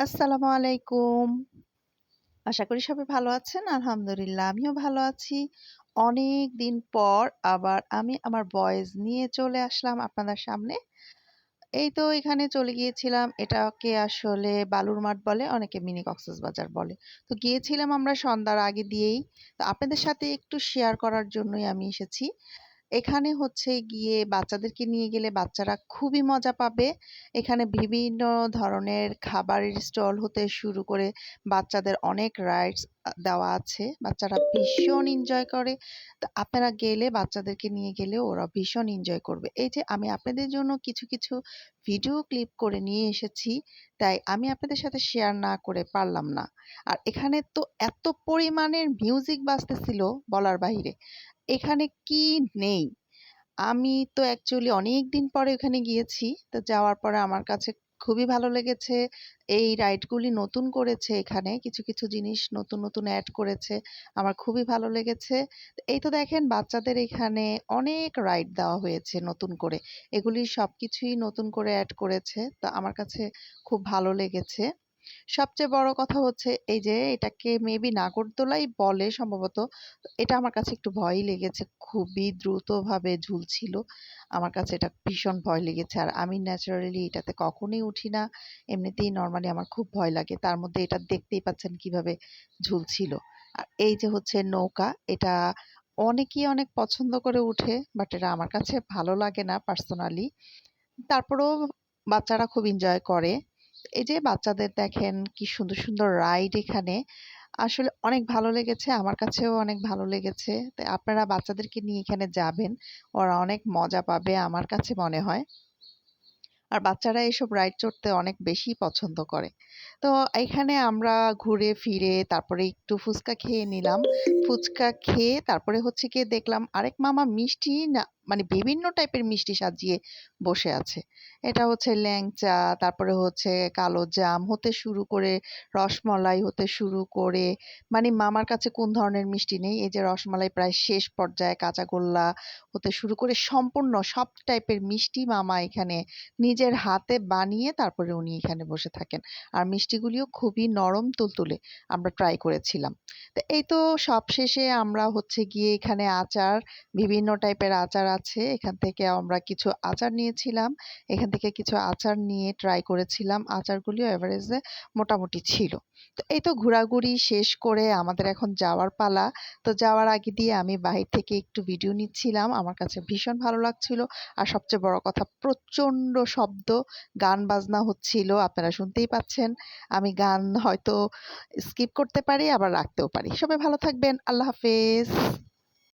আসসালামু আলাইকুম। আশা করি সবাই ভালো আছেন। আলহামদুলিল্লাহ আমিও ভালো আছি। অনেকদিন পর আবার আমি আমার ভয়েস নিয়ে চলে আসলাম আপনাদের সামনে। এই তো এখানে চলে গিয়েছিলাম। এটাকে আসলে বালুর মাঠ বলে, অনেকে মিনি কক্সবাজার বলে। তো গিয়েছিলাম আমরা সন্ধ্যার আগে দিয়েই। তো আপনাদের সাথে একটু শেয়ার করার জন্যই আমি এসেছি। এখানে হচ্ছে গিয়ে বাচ্চাদেরকে নিয়ে গেলে বাচ্চারা খুবই মজা পাবে। এখানে বিভিন্ন ধরনের খাবারের স্টল হতে শুরু করে বাচ্চাদের অনেক রাইডস দেওয়া আছে। বাচ্চারা ভীষণ এনজয় করে। তো আপনারা গেলে বাচ্চাদেরকে নিয়ে গেলে ওরা ভীষণ এনজয় করবে। এই যে আমি আপনাদের জন্য কিছু, কিছু ভিডিও ক্লিপ করে নিয়ে এসেছি। তাই আমি আপনাদের সাথে শেয়ার না করে পারলাম না। আর এখানে তো এত পরিমাণের মিউজিক বাজতেছিল বলার বাহিরে। এখানে কি নেই? আমি তো অ্যাকচুয়ালি অনেক দিন পরে ওখানে গিয়েছি। তো যাওয়ার পরে আমার কাছে খুবই ভালো লেগেছে। এই রাইডগুলি নতুন করেছে এখানে। কিছু, কিছু জিনিস নতুন, নতুন এড করেছে। আমার খুবই ভালো লেগেছে। এই তো দেখেন বাচ্চাদের এখানে অনেক রাইড দেওয়া হয়েছে নতুন করে। এগুলি সবকিছুই নতুন করে এড করেছে। তো আমার কাছে খুব ভালো লেগেছে। সবচেয়ে বড় কথা হচ্ছে এই যে এটাকে মেবি নাগরদোলাই বলে সম্ভবত। এটা আমার কাছে একটু ভয়ই লেগেছে। খুবই দ্রুতভাবে ঝুলছিল। আমার কাছে এটা ভীষণ ভয় লেগেছে। আর আমি ন্যাচারালি এটাতে কখনোই উঠি না। এমনিতেই নরমালি আমার খুব ভয় লাগে। তার মধ্যে এটা দেখতেই পাচ্ছেন কীভাবে ঝুলছিল। আর এই যে হচ্ছে নৌকা, এটা অনেকেই অনেক পছন্দ করে উঠে। বাট এটা আমার কাছে ভালো লাগে না পার্সোনালি। তারপরেও বাচ্চারা খুব এনজয় করে। এই যে বাচ্চাদের দেখেন কি সুন্দর, সুন্দর রাইড এখানে। আসলে অনেক ভালো লেগেছে। আমার কাছেও অনেক ভালো লেগেছে। তো আপনারা বাচ্চাদেরকে নিয়ে এখানে যাবেন। ওরা অনেক মজা পাবে আমার কাছে মনে হয়। আর বাচ্চারা এসব রাইড চড়তে অনেক বেশি পছন্দ করে। তো এখানে আমরা ঘুরে ফিরে তারপরে একটু ফুচকা খেয়ে নিলাম। ফুচকা খেয়ে তারপরে হচ্ছে গিয়ে দেখলাম আরেক মামা মিষ্টি না মানে বিভিন্ন টাইপের মিষ্টি সাজিয়ে বসে আছে। এটা হচ্ছে ল্যাংচা, তারপরে হচ্ছে কালো জাম হতে শুরু করে রসমালাই হতে শুরু করে মানে মামার কাছে কোন ধরনের মিষ্টি নেই। এই যে রসমালাই প্রায় শেষ পর্যায়ে, কাঁচাগোল্লা হতে শুরু করে সম্পূর্ণ সব টাইপের মিষ্টি মামা এখানে নিজের হাতে বানিয়ে তারপরে উনি এখানে বসে থাকেন। আর মিষ্টিগুলিও খুবই নরম তুলতুলে। আমরা ট্রাই করেছিলাম। তো এই তো সবশেষে আমরা হচ্ছে গিয়ে এখানে আচার, বিভিন্ন টাইপের আচার আছে। এখান থেকে আমরা কিছু আচার নিয়েছিলাম। এখান থেকে কিছু আচার নিয়ে ট্রাই করেছিলাম। আচারগুলিও এভারেজে মোটামুটি ছিল। তো এই তো ঘোরাঘুরি শেষ করে আমাদের এখন যাওয়ার পালা। তো যাওয়ার আগে দিয়ে আমি বাহির থেকে একটু ভিডিও নিচ্ছিলাম। আমার কাছে ভীষণ ভালো লাগছিল। আর সবচেয়ে বড় কথা প্রচণ্ড শব্দ, গান বাজনা হচ্ছিল। আপনারা শুনতেই পাচ্ছেন। আমি গান হয়তো স্কিপ করতে পারি আবার রাখতেও পারি। সবাই ভালো থাকবেন। আল্লাহ হাফেজ।